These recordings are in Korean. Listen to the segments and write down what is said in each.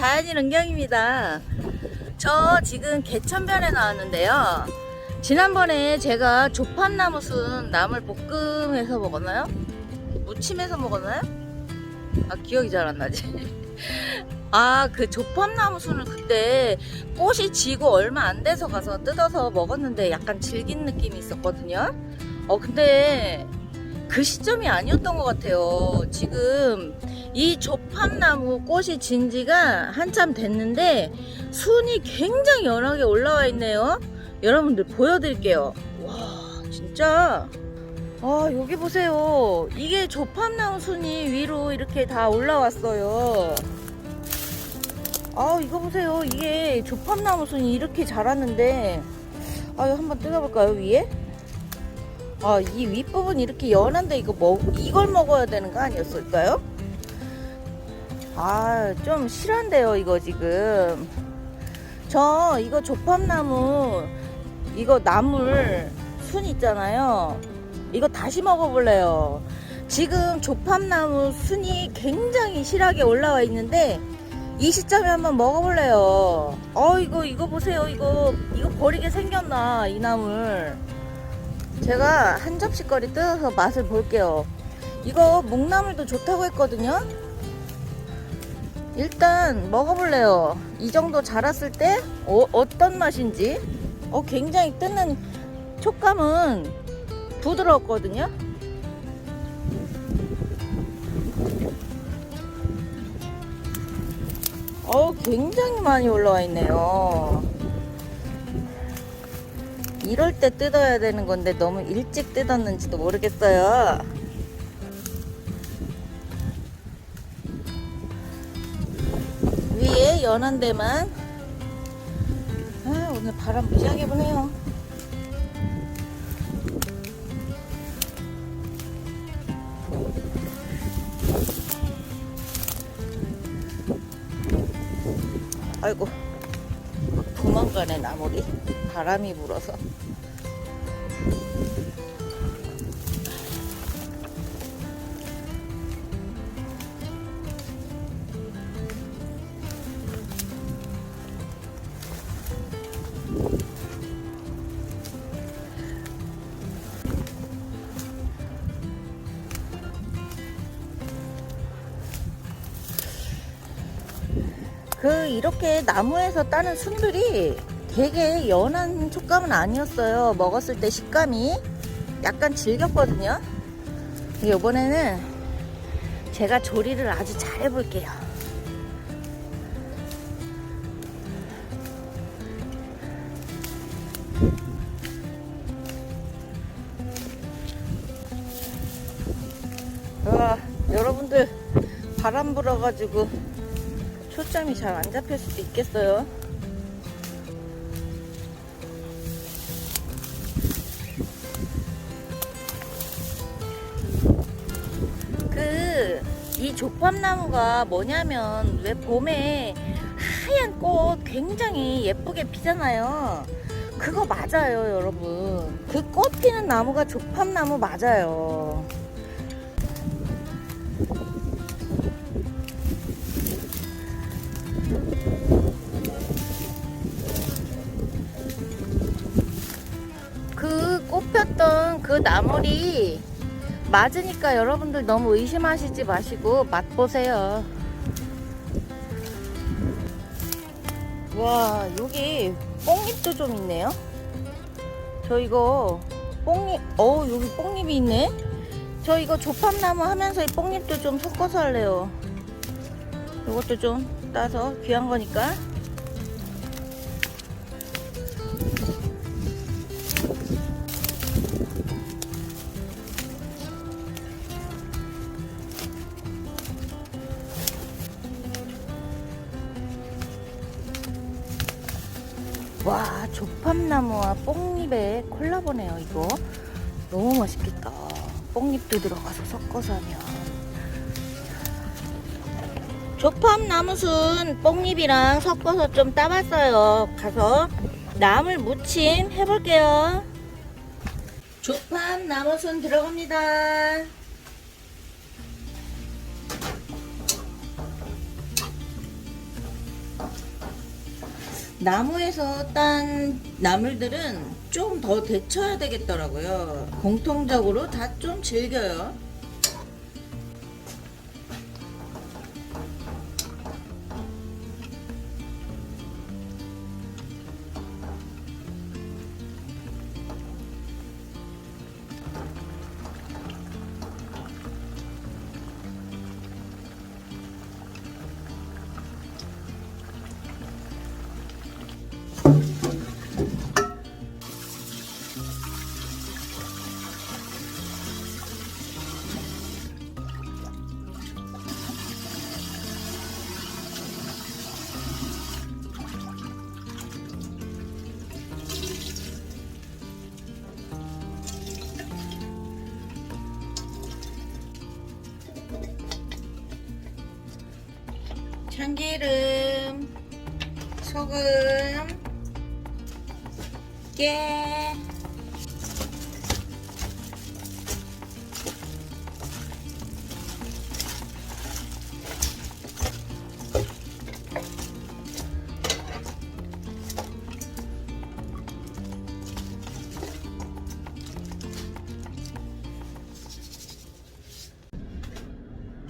자연인 은경입니다. 저 지금 개천변에 나왔는데요. 지난번에 제가 조판나무 순 나물 볶음해서 먹었나요? 무침해서 먹었나요? 아 기억이 잘 안 나지. 아 그 조팝나무 순을 그때 꽃이 지고 얼마 안 돼서 가서 뜯어서 먹었는데 약간 질긴 느낌이 있었거든요. 어 근데 그 시점이 아니었던 것 같아요. 지금 이 조팝나무 꽃이 진 지가 한참 됐는데 순이 굉장히 연하게 올라와 있네요. 여러분들 보여드릴게요. 와, 진짜. 아, 여기 보세요. 이게 조팝나무 순이 위로 이렇게 다 올라왔어요. 아, 이거 보세요. 이게 조팝나무 순이 이렇게 자랐는데, 아, 이거 한번 뜯어볼까요, 위에? 아, 이 윗부분 이렇게 연한데 이거 먹, 이걸 먹어야 되는 거 아니었을까요? 아, 좀 실한데요, 이거 지금. 저 이거 조팝나무, 이거 나물 순 있잖아요. 이거 다시 먹어볼래요. 지금 조팝나무 순이 굉장히 실하게 올라와 있는데, 이 시점에 한번 먹어볼래요. 어, 이거, 이거 보세요. 이거, 이거 버리게 생겼나, 이 나물. 제가 한 접시거리 뜯어서 맛을 볼게요. 이거 묵나물도 좋다고 했거든요. 일단 먹어볼래요. 이 정도 자랐을 때 어, 어떤 맛인지. 어, 굉장히 뜯는 촉감은 부드러웠거든요. 어, 굉장히 많이 올라와 있네요. 이럴 때 뜯어야 되는 건데 너무 일찍 뜯었는지도 모르겠어요. 위에 연한 데만. 아 오늘 바람 무지하게 부네요. 아이고 도망가네 나물이 바람이 불어서 이렇게 나무에서 따는 순들이 되게 연한 촉감은 아니었어요. 먹었을 때 식감이 약간 질겼거든요. 이번에는 제가 조리를 아주 잘 해볼게요. 와, 여러분들 바람 불어가지고 초점이 잘 안 잡힐 수도 있겠어요. 그, 이 조팝나무가 뭐냐면, 왜 봄에 하얀 꽃 굉장히 예쁘게 피잖아요. 그거 맞아요, 여러분. 그 꽃 피는 나무가 조팝나무 맞아요. 그 꽃폈던 그 나물이 맞으니까 여러분들 너무 의심하시지 마시고 맛보세요. 와, 여기 뽕잎도 좀 있네요. 저 이거 뽕잎, 어우, 여기 뽕잎이 있네. 저 이거 조팝나무 하면서 이 뽕잎도 좀 섞어서 할래요. 이것도 좀 따서 귀한 거니까. 와 조팝나무와 뽕잎의 콜라보네요 이거 너무 맛있겠다 뽕잎도 들어가서 섞어서 하면 조팝 나무순 뽕잎이랑 섞어서 좀 따봤어요 가서 나물 무침 해볼게요 조팝 나무순 들어갑니다 나무에서 딴 나물들은 좀 더 데쳐야 되겠더라고요. 공통적으로 다좀 질겨요. 참기름, 소금, 깨,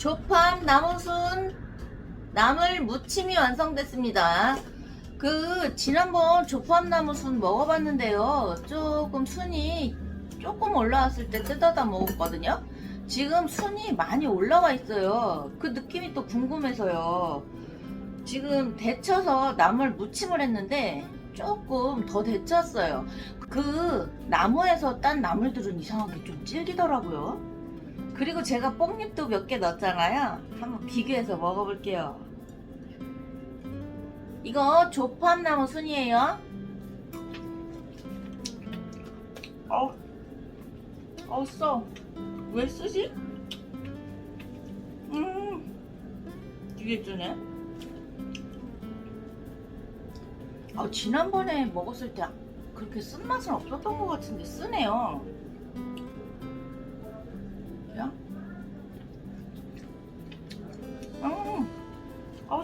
조팜 나무순 나물 무침이 완성됐습니다. 그 지난번 조팜 나무 순 먹어봤는데요. 조금 순이 조금 올라왔을 때 뜯어다 먹었거든요. 지금 순이 많이 올라와 있어요. 그 느낌이 또 궁금해서요. 지금 데쳐서 나물 무침을 했는데 조금 더 데쳤어요. 그 나무에서 딴 나물들은 이상하게 좀 질기더라고요. 그리고 제가 뽕잎도 몇 개 넣었잖아요. 한번 비교해서 먹어볼게요. 이거 조팝나무 순이에요. 어, 어, 써. 왜 쓰지? 음, 되게 쓰네. 아, 지난번에 먹었을 때 그렇게 쓴맛은 없었던 것 같은데 쓰네요.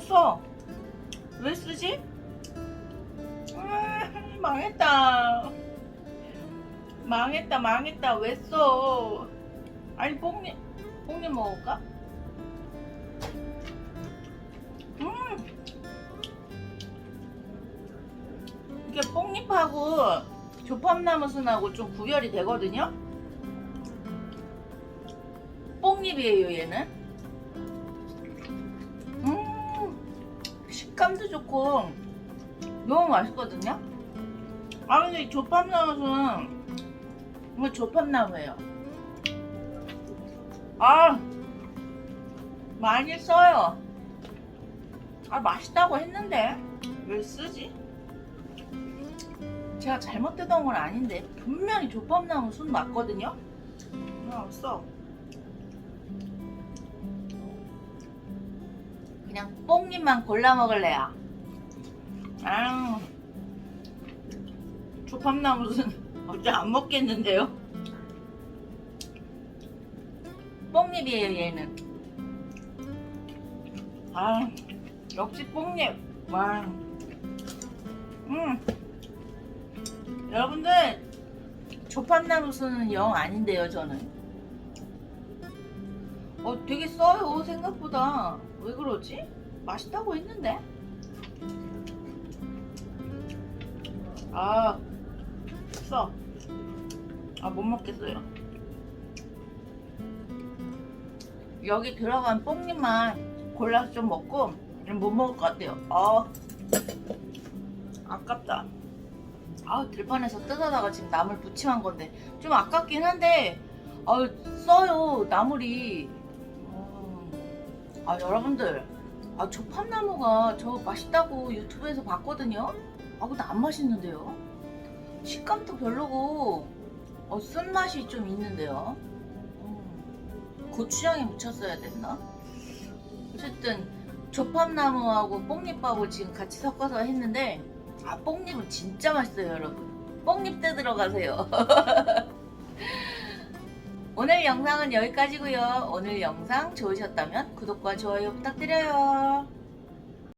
없어. 왜 쓰지? 아, 망했다. 망했다, 망했다. 왜 써? 아니, 뽕잎, 뽕잎 먹을까? 음. 이게 뽕잎하고 조팝나무순하고 좀 구별이 되거든요? 뽕잎이에요 얘는 식감도 좋고 너무 맛있거든요 아 근데 이 조팝나무는 이거 조팝나무예요 아 많이 써요 아 맛있다고 했는데 왜 쓰지? 제가 잘못 뜯은 건 아닌데 분명히 조팝나무 순 맞거든요 아 써. 그냥 뽕잎만 골라 먹을래요. 아, 조팝나무는 어째 안 먹겠는데요? 뽕잎이에요 얘는. 아, 역시 뽕잎. 와, 음, 여러분들 조팝나무는 영 아닌데요 저는. 어, 되게 써요, 생각보다. 왜 그러지? 맛있다고 했는데? 아, 써. 아, 못 먹겠어요. 여기 들어간 뽕잎만 골라서 좀 먹고, 못 먹을 것 같아요. 아, 아깝다. 아, 들판에서 뜯어다가 지금 나물 부침한 건데, 좀 아깝긴 한데, 아, 써요, 나물이. 아 여러분들. 아 조팝나무가 저 맛있다고 유튜브에서 봤거든요? 아 근데 안 맛있는데요? 식감도 별로고 어, 쓴맛이 좀 있는데요? 음, 고추장에 묻혔어야 됐나? 어쨌든 조팝나무하고 뽕잎하고 지금 같이 섞어서 했는데 아 뽕잎은 진짜 맛있어요 여러분. 뽕잎 뜯으러 가세요 오늘 영상은 여기까지고요. 오늘 영상 좋으셨다면 구독과 좋아요 부탁드려요.